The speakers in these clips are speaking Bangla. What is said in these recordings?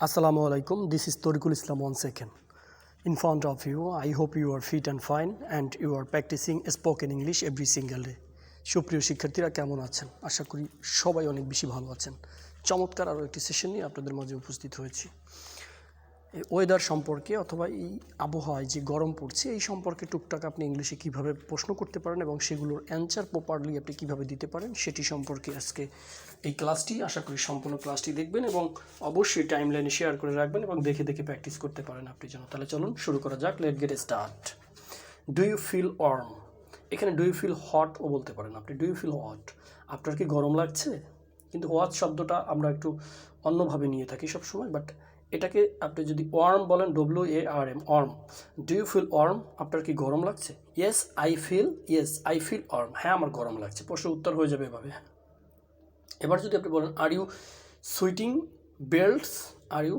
Assalamu alaikum. This is Torikul Islam once again. In front of you, I hope you are fit and fine and you are practicing spoken English every single day. সুপ্রিয় শিক্ষার্থীরা কেমন আছেন আশা করি সবাই অনেক বেশি ভালো আছেন চমৎকার আরও একটি সেশন নিয়ে আপনাদের মাঝে উপস্থিত হয়েছি ওয়েদার সম্পর্কে অথবা এই আবহাওয়ায় যে গরম পড়ছে, এই সম্পর্কে টুকটাক আপনি ইংলিশে কীভাবে প্রশ্ন করতে পারেন এবং সেগুলোর অ্যান্সার প্রপারলি আপনি কীভাবে দিতে পারেন, সেটি সম্পর্কে আজকে এই ক্লাসটি আশা করি সম্পূর্ণ ক্লাসটি দেখবেন এবং অবশ্যই টাইম লাইনে শেয়ার করে রাখবেন এবং দেখে দেখে প্র্যাকটিস করতে পারেন আপনি যেন। তাহলে চলুন শুরু করা যাক let get start do you feel warm এখানে ডু ইউ ফিল হট ও বলতে পারেন আপনি। ডু ইউ ফিল হট আপনার কি গরম লাগছে? কিন্তু হোয়াট শব্দটা আমরা একটু অন্যভাবে নিয়ে থাকি সবসময় বাট এটাকে আপনি যদি ওয়ার্ম বলেন W A R M warm. Do you feel warm আপনার কি গরম লাগছে? Yes I feel yes I feel warm হ্যাঁ আমার গরম লাগছে। প্রশ্ন উত্তর হয়ে যাবে এভাবে। এবার যদি আপনি বলেন are you sweating belts are you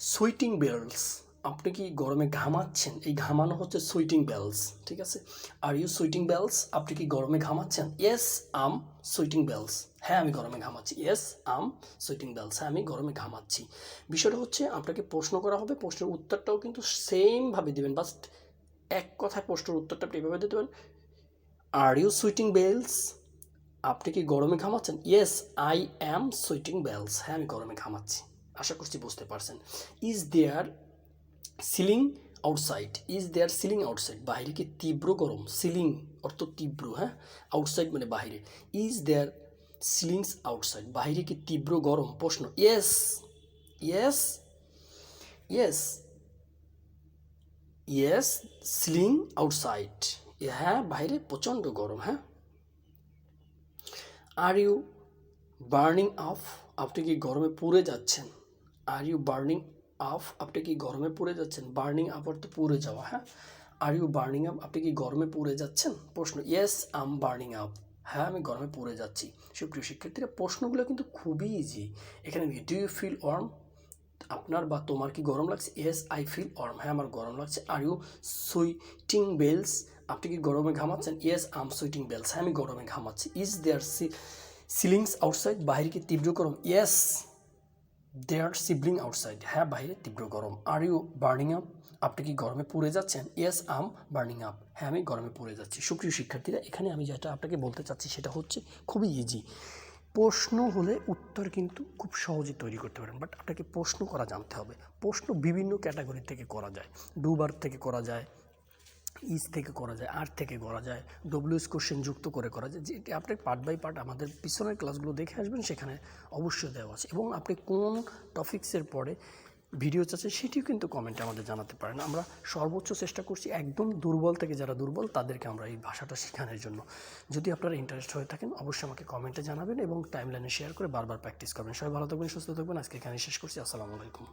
sweating belts আপনি কি গরমে ঘামাচ্ছেন? এই ঘামানো হচ্ছে সুইটিং বেলস ঠিক আছে? আর ইউ সুইটিং বেলস আপনি কি গরমে ঘামাচ্ছেন? ইয়েস আম সুইটিং বেলস হ্যাঁ আমি গরমে ঘামাচ্ছি। ইয়েস আম সুইটিং বেলস হ্যাঁ আমি গরমে ঘামাচ্ছি। বিষয়টা হচ্ছে আপনাকে প্রশ্ন করা হবে, প্রশ্নের উত্তরটাও কিন্তু সেমভাবে দেবেন। বাস্ট এক কথায় প্রশ্নের উত্তরটা আপনি এভাবে দিতে পারেন। আর ইউ সুইটিং বেলস আপনি কি গরমে ঘামাচ্ছেন? Yes I am sweating bells হ্যাঁ আমি গরমে ঘামাচ্ছি। আশা করছি বুঝতে পারছেন। Is there sizzling outside is there sizzling outside বাইরে কি তীব্র গরম? সিলিং অর্থ তীব্র হ্যাঁ? আউটসাইড মানে বাইরে ইজ দেয়ার সিলিংস আউটসাইড বাইরে কি তীব্র গরম? প্রশ্ন। Yes yes yes yes sizzling outside হ্যাঁ বাইরে প্রচণ্ড গরম হ্যাঁ? আর ইউ বার্নিং আফ আপনি কি গরমে পুড়ে যাচ্ছেন? আর ইউ বার্নিং আফ আপনি কি গরমে পড়ে যাচ্ছেন? বার্নিং আপ অর্থ পুড়ে যাওয়া হ্যাঁ? আর ইউ বার্নিং আপ আপনি কি গরমে পুড়ে যাচ্ছেন? প্রশ্ন ইয়েস আম বার্নিং আপ হ্যাঁ আমি গরমে পুড়ে যাচ্ছি। সুপ্রিয় শিক্ষার্থীরা, প্রশ্নগুলো কিন্তু খুবই ইজি এখানে ডু ইউ ফিল ওয়ার্ম আপনার বা তোমার কি গরম লাগছে? ইয়েস আই ফিল ওয়ার্ম হ্যাঁ আমার গরম লাগছে। আর ইউ সুইটিং বেলস আপনি কি গরমে ঘামাচ্ছেন? ইয়েস আম সুইটিং বেলস হ্যাঁ আমি গরমে ঘামাচ্ছি। ইজ দেয়ার সিলিংস আউটসাইড বাইরে কি তীব্র গরম? ইয়েস দেয়ার সিবলিং আউটসাইড হ্যাঁ বাইরে তীব্র গরম। আর ইউ বার্নিং আপ আপনি কি গরমে পুড়ে যাচ্ছেন? ইয়েস আম বার্নিং আপ হ্যাঁ আমি গরমে পুড়ে যাচ্ছি। সুপ্রিয় শিক্ষার্থীরা, এখানে আমি যেটা আপনাকে বলতে চাচ্ছি সেটা হচ্ছে খুবই ইজি প্রশ্ন হলে উত্তর কিন্তু খুব সহজে তৈরি করতে পারেন বাট আপনাকে প্রশ্ন করা জানতে হবে। প্রশ্ন বিভিন্ন ক্যাটাগরি থেকে করা যায়। ডুবার থেকে করা যায়। ইজ থেকে করা যায় আর থেকে করা যায় ডব্লিউএস কোশ্চেন যুক্ত করে করা যায়, যে আপনি পার্ট বাই পার্ট আমাদের পিছনের ক্লাসগুলো দেখে আসবেন, সেখানে অবশ্যই দেওয়া আছে। এবং আপনি কোন টপিক্সের পরে ভিডিও চাচ্ছেন, সেটিও কিন্তু কমেন্টে আমাদের জানাতে পারেন। আমরা সর্বোচ্চ চেষ্টা করছি একদম দুর্বল থেকে যারা দুর্বল, তাদেরকে আমরা এই ভাষাটা শেখানোর জন্য। যদি আপনারা ইন্টারেস্ট হয়ে থাকেন, অবশ্যই আমাকে কমেন্টে জানাবেন এবং টাইমলাইনে শেয়ার করে বারবার প্র্যাকটিস করবেন। সবাই ভালো থাকবেন, সুস্থ থাকবেন। আজকে এখানে শেষ করছি। আসসালামু আলাইকুম।